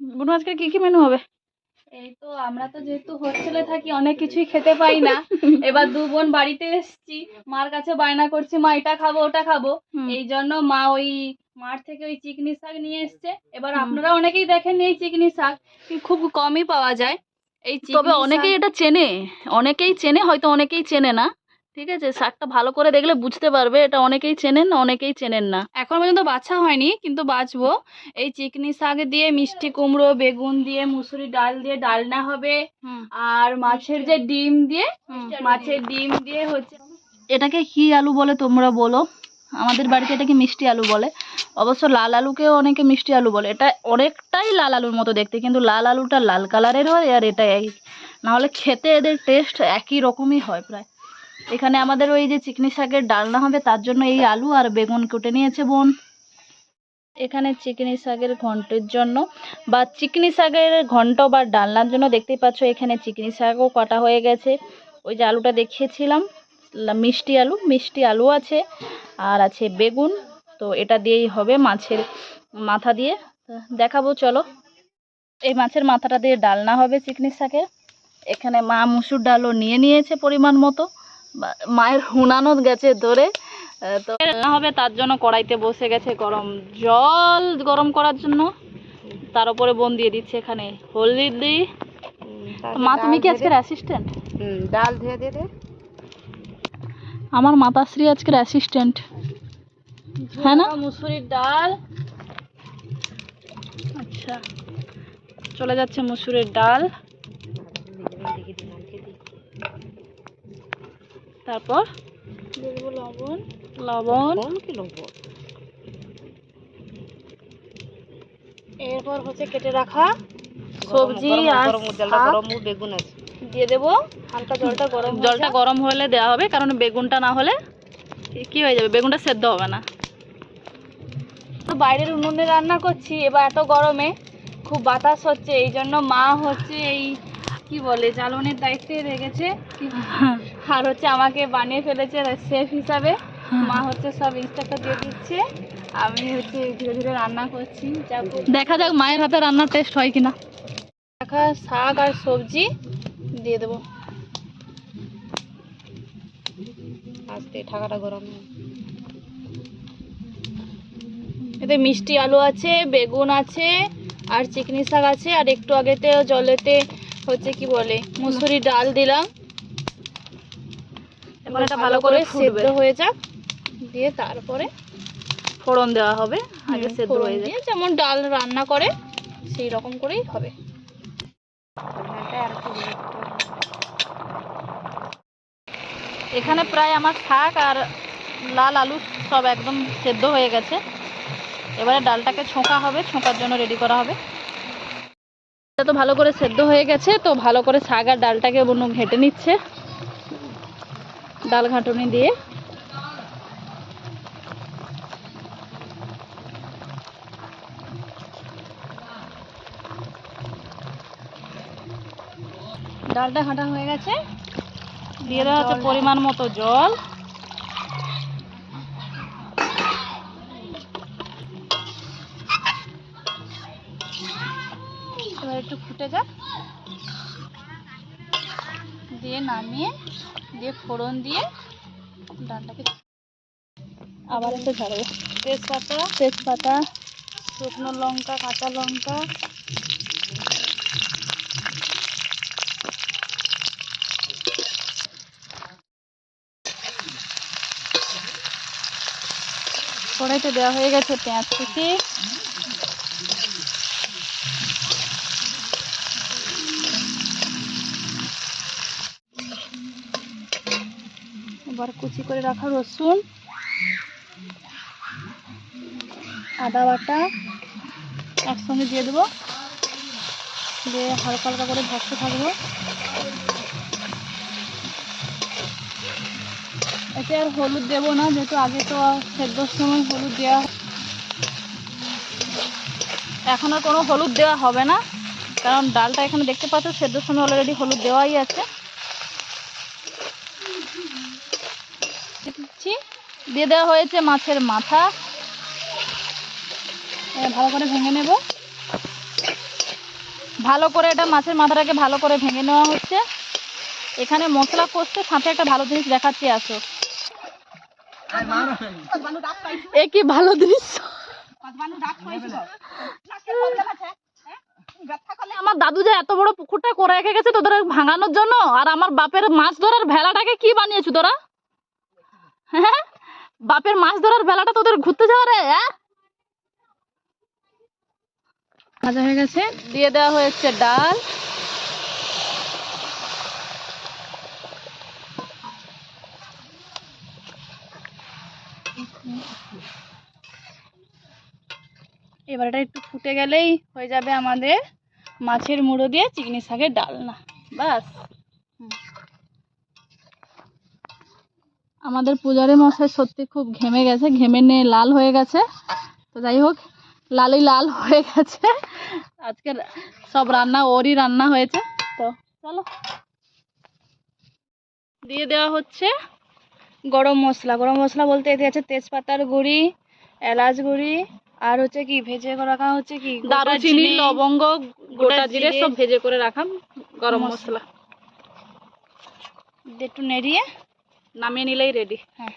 বুনু আজকে কি কি মেনু হবে? এই তো আমরা তো যেহেতু হোস্টেলে থাকি অনেক কিছুই খেতে পাই না। এবার দু বোন বাড়িতে এসেছি। মার কাছে বায়না করছি মা এটা খাব ওটা খাব। এই জন্য মা ওই মাঠ থেকে ওই চিকনি শাক নিয়ে এসছে। এবার আপনারা অনেকেই দেখেন এই চিকনি শাক কি খুব কমই পাওয়া যায়। এই তবে অনেকেই এটা চেনে। অনেকেই চেনে হয়তো অনেকেই চেনে না। ঠিক আছে? শাকটা ভালো করে দেখলে বুঝতে পারবে। এটা অনেকেই চেনেন অনেকেই চেনেন না। এখন পর্যন্ত বাছা হয়নি কিন্তু বাছবো। এই চিকনি শাক দিয়ে মিষ্টি কুমড়ো বেগুন দিয়ে মুসুরি ডাল দিয়ে ডালনা হবে। আর মাছের যে ডিম দিয়ে মাছের ডিম দিয়ে হচ্ছে এটাকে কি আলু বলে তোমরা বলো। আমাদের বাড়িতে এটাকে মিষ্টি আলু বলে। অবশ্য লাল আলুকেও অনেকে মিষ্টি আলু বলে। এটা অনেকটাই লাল আলুর মতো দেখতে কিন্তু লাল আলুটা লাল কালারের হয় আর এটা নাহলে খেতে এদের টেস্ট একই রকমই হয় প্রায়। এখানে আমাদের ওই যে চিকনি শাকের ডালনা হবে, তার জন্য এই আলু আর বেগুন কেটে নিয়েছে বোন। এখানে চিকনি শাকের ঘন্টের জন্য বা চিকনি শাকের ঘন্ট বা ডালনার জন্য দেখতেই পাচ্ছ, এখানে চিকনি শাকও কাটা হয়ে গেছে। ওই যে আলুটা দেখিয়েছিলাম মিষ্টি আলু মিষ্টি আলু আছে আর আছে বেগুন, তো এটা দিয়েই হবে মাছের মাথা দিয়ে। দেখাবো, চলো। এই মাছের মাথাটা দিয়ে ডালনা হবে চিকনি শাকের। এখানে মা মুসুর ডালও নিয়ে নিয়েছে পরিমাণ মতো। মায়ের হুনানো গেছে ধরে তো রান্না হবে তার জন্য কড়াইতে বসে গেছে গরম জল গরম করার জন্য। তার উপরে বোন দিয়ে দিচ্ছে এখানে হলদি দি। মা তুমি কি আজকের অ্যাসিস্ট্যান্ট ডাল ধুয়ে দিয়ে দে আমার মাতাশ্রী আজকের অ্যাসিস্ট্যান্ট হ্যাঁ না? মুসুরির ডাল। আচ্ছা চলে যাচ্ছে মসুরের ডাল। তারপর দেবো লবণ। লবণ। এরপর হচ্ছে কেটে রাখা সবজি আর বেগুন আছে। দিয়ে দেবো হালকা জলটা গরম জলটা গরম হলে দেওয়া হবে কারণ বেগুনটা না হলে কি- কি হয়ে যাবে? বেগুনটা সেদ্ধ হবে না। তো বাইরের উনুনে রান্না করছি এবার এত গরমে খুব বাতাস হচ্ছে এই জন্য মা হচ্ছে এই কি বলে জ্বালনের দায়িত্বে রেখেছে। আর হচ্ছে আমাকে বানিয়ে ফেলেছে শেফ হিসাবে। মা হচ্ছে সব ইনস্ট্রাক্টর দিয়ে দিচ্ছে। আমি হচ্ছে ধীরে ধীরে রান্না করছি দেখা যাক মায়ের হাতে রান্নার টেস্ট হয় কিনা। দেখা শাক আর সবজি দিয়ে দেবো। আস্তে ঠাকাটা গরম। এতে মিষ্টি আলু আছে বেগুন আছে আর চিকনি শাক আছে আর একটু আগেতে জলেতে হচ্ছে কি বলে মুসুরি ডাল দিলাম। এবার এটা ভালো করে সেদ্ধ হয়ে যাক দিয়ে তারপরে ফোড়ন দেওয়া হবে আগে সেদ্ধ হয়ে যায় দিয়ে যেমন ডাল রান্না করে সেই রকম করেই হবে। এখানে প্রায় আমার শাক আর লাল আলু সব একদম সেদ্ধ হয়ে গেছে। এবারে ডালটাকে ছোঁকা হবে ছোঁকার জন্য রেডি করা হবে। এটা তো ভালো করে সেদ্ধ হয়ে গেছে তো ভালো করে শাক আর ডালটাকে বন্য ঘেঁটে নিচ্ছে। ডাল ঘাঁটুনি দিয়ে। ডালটা ঘাঁটা হয়ে গেছে। দিয়ে দেওয়া হচ্ছে পরিমাণ মতো জল। একটু ফুটে যাক। দিয়ে নামিয়ে দিয়ে ফোড়ন দিয়ে ডালটাকে আবার একটু ঝাড়বে। তেজপাতা তেজপাতা শুকনো লঙ্কা কাঁচা লঙ্কা কড়াইতে দেওয়া হয়ে গেছে পেঁয়াজ কুচি। এবার কুচি করে রাখা রসুন, আদা বাটা একসঙ্গে দিয়ে দেবো। দিয়ে হালকা হালকা করে ভাজতে থাকব। এতে আর হলুদ দেবো না, যেহেতু আগে তো সেদ্ধর সময় হলুদ দেওয়া এখন আর কোনো হলুদ দেওয়া হবে না, কারণ ডালটা এখানে দেখতে পাচ্ছ, সেদ্ধর সময় অলরেডি হলুদ দেওয়াই আছে। দিচ্ছি। দিয়ে দেওয়া হয়েছে মাছের মাথা। ভালো করে ভেঙে নেব। ভালো করে এটা মাছের মাথাটাকে ভালো করে ভেঙে নেওয়া হচ্ছে। এখানে মশলা কষতে সাথে একটা ভালো জিনিস দেখাচ্ছি আসো এ কি ভালো দৃশ্য? আমার দাদু যে এত বড় পুকুরটা করে রেখে গেছে তোদের ভাঙানোর জন্য, আর আমার বাপের মাছ ধরার ভেলাটাকে কি বানিয়েছো তোরা? হ্যাঁ? বাপের মাছ ধরার বেলাটা তোদের ঘুরতে যাওয়া রে হ্যাঁ? ভাজা হয়ে গেছে, দিয়ে দেওয়া হয়েছে ডাল। এবার এটা একটু ফুটে গেলেই হয়ে যাবে আমাদের মাছের মুড়ো দিয়ে চিংড়ি শাকের ডালনা বাস আমাদের পূজারে মশাই সত্যি খুব ঘেমে গেছে ঘেমে নিয়ে লাল হয়ে গেছে। তো যাই হোক লালই লাল হয়ে গেছে। আজকে সব রান্না ওরই রান্না হয়েছে। তো চলো। দিয়ে দেওয়া হচ্ছে গরম মশলা। গরম মশলা বলতে এতে আছে তেজপাতার গুঁড়ি এলাচ গুঁড়ি আর হচ্ছে কি ভেজে করে রাখা হচ্ছে কি দারুচিনি লবঙ্গ গোটা জিরে। সব ভেজে করে রাখা গরম। মশলা। একটু নেড়িয়ে নামিয়ে নিলেই রেডি হ্যাঁ